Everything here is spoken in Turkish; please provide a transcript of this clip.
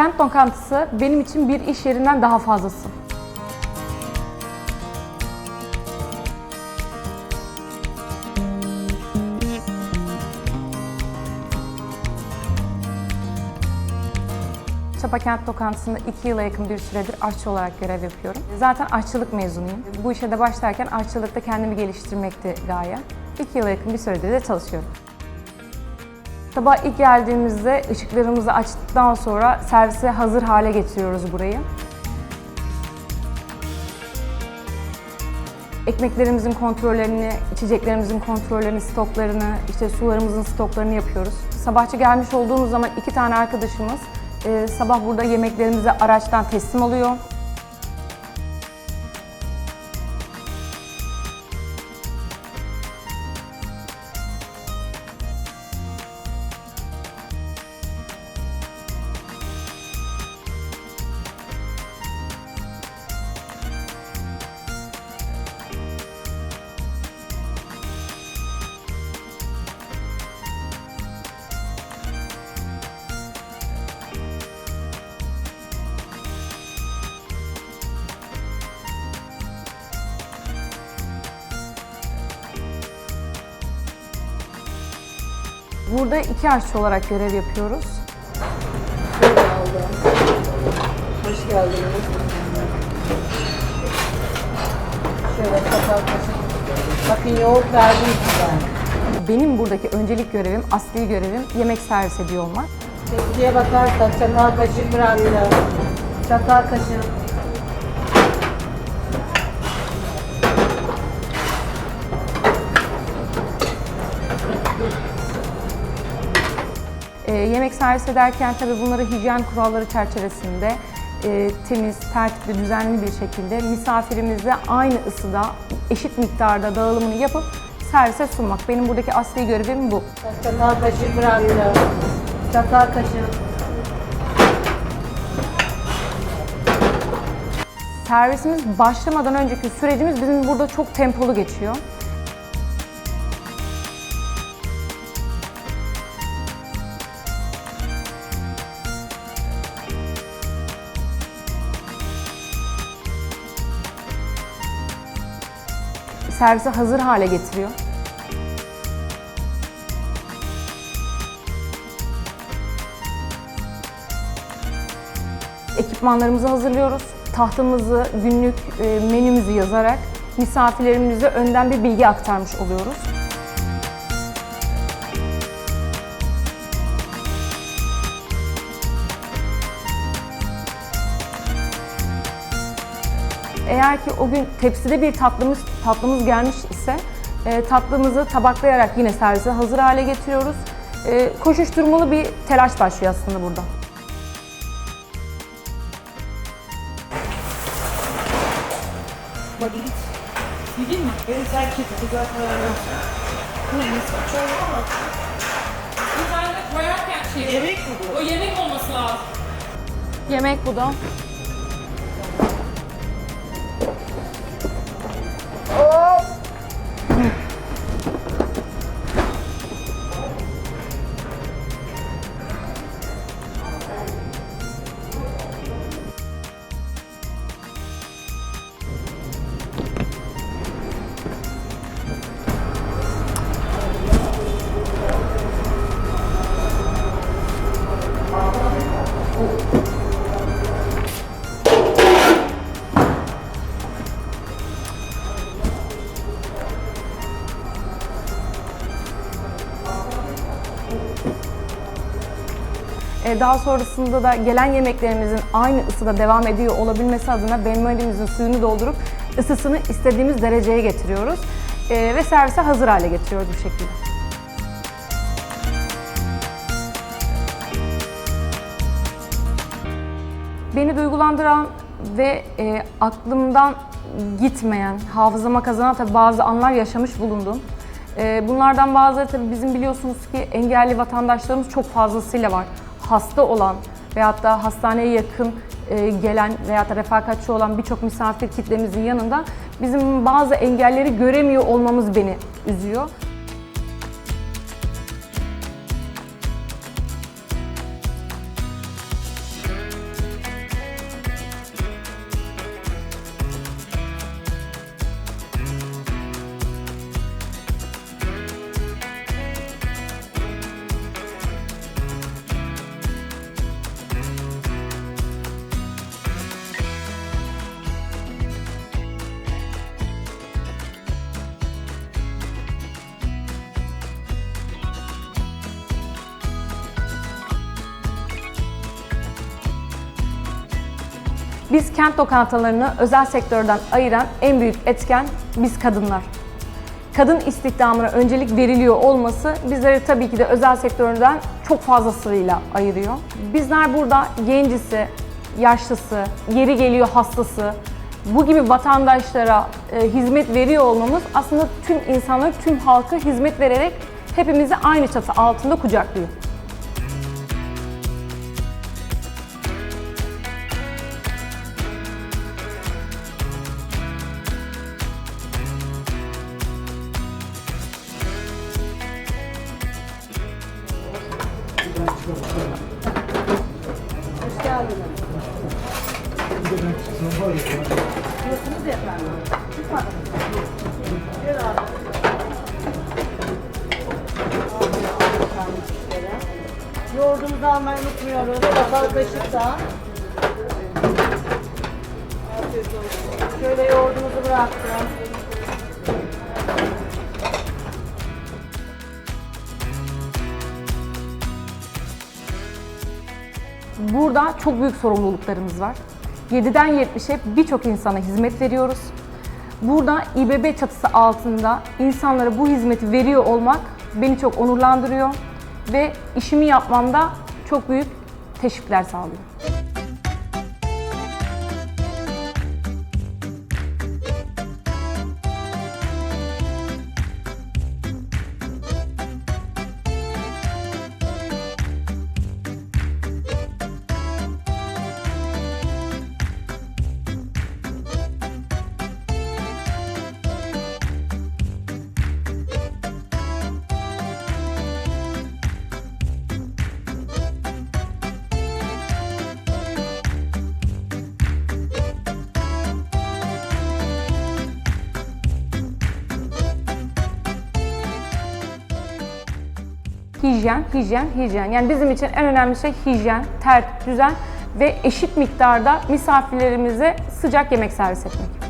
Kent lokantası benim için bir iş yerinden daha fazlası. Çapa Kent Lokantası'nda iki yıla yakın bir süredir aşçı olarak görev yapıyorum. Zaten aşçılık mezunuyum. Bu işe de başlarken aşçılıkta kendimi geliştirmekti gaye. İki yıla yakın bir süredir de çalışıyorum. Sabah ilk geldiğimizde ışıklarımızı açtıktan sonra servise hazır hale getiriyoruz burayı. Ekmeklerimizin kontrollerini, içeceklerimizin kontrollerini, stoklarını, işte sularımızın stoklarını yapıyoruz. Sabahçı gelmiş olduğumuz zaman iki tane arkadaşımız e, sabah burada yemeklerimizi araçtan teslim alıyor. Burada iki aşçı olarak görev yapıyoruz. Hoş geldiniz. Şöyle çatal kaşık. Bakın yoğurt verdim size. Benim buradaki öncelik görevim, asli görevim yemek servis ediyor olmak. Tepsiye bakarsak çatal kaşık bıraktı. Çatal kaşık. E, yemek servis ederken tabii bunları hijyen kuralları çerçevesinde e, temiz, tertipli, düzenli bir şekilde misafirimizle aynı ısıda, eşit miktarda dağılımını yapıp servise sunmak. Benim buradaki asli görevim bu. Çatal kaşık bıraktı. Çatal kaşık. Servisimiz başlamadan önceki sürecimiz bizim burada çok tempolu geçiyor. Servise hazır hale getiriyor. Ekipmanlarımızı hazırlıyoruz. Tahtamızı, günlük e, menümüzü yazarak misafirlerimize önden bir bilgi aktarmış oluyoruz. Eğer ki o gün tepside bir tatlımız tatlımız gelmiş ise e, tatlımızı tabaklayarak yine servise hazır hale getiriyoruz. E, koşuşturmalı bir telaş başlıyor aslında burada. Gideyim mi? Beni terk etti. Güzel kararlar. Güzel koyarken şey. Yemek mi bu? O yemek olması lazım. Yemek bu da. Daha sonrasında da gelen yemeklerimizin aynı ısıda devam ediyor olabilmesi adına benmarimizin suyunu doldurup ısısını istediğimiz dereceye getiriyoruz. E, Ve servise hazır hale getiriyoruz bu şekilde. Beni duygulandıran ve e, aklımdan gitmeyen, hafızama kazanan tabii bazı anlar yaşamış bulundum. E, bunlardan bazıları tabii bizim biliyorsunuz ki engelli vatandaşlarımız çok fazlasıyla var. Hasta olan veyahut da hastaneye yakın e, gelen veyahut da refakatçi olan birçok misafir kitlemizin yanında bizim bazı engelleri göremiyor olmamız beni üzüyor. Biz kent lokantalarını özel sektörden ayıran en büyük etken biz kadınlar. Kadın istihdamına öncelik veriliyor olması bizleri tabii ki de özel sektörden çok fazlasıyla ayırıyor. Bizler burada gencisi, yaşlısı, yeri geliyor hastası, bu gibi vatandaşlara e, hizmet veriyor olmamız aslında tüm insanları, tüm halka hizmet vererek hepimizi aynı çatı altında kucaklıyor. Diyorsunuz. Yoğurdumuzu almayı unutmuyoruz. Kapalı kaşık da. Şöyle yoğurdumuzu bıraktım. Burada çok büyük sorumluluklarımız var. 7'den 70'e birçok insana hizmet veriyoruz. Burada İBB çatısı altında insanlara bu hizmeti veriyor olmak beni çok onurlandırıyor ve işimi yapmamda çok büyük teşvikler sağlıyor. Hijyen, hijyen, hijyen. Yani bizim için en önemli şey hijyen, tertip, düzen ve eşit miktarda misafirlerimize sıcak yemek servis etmek.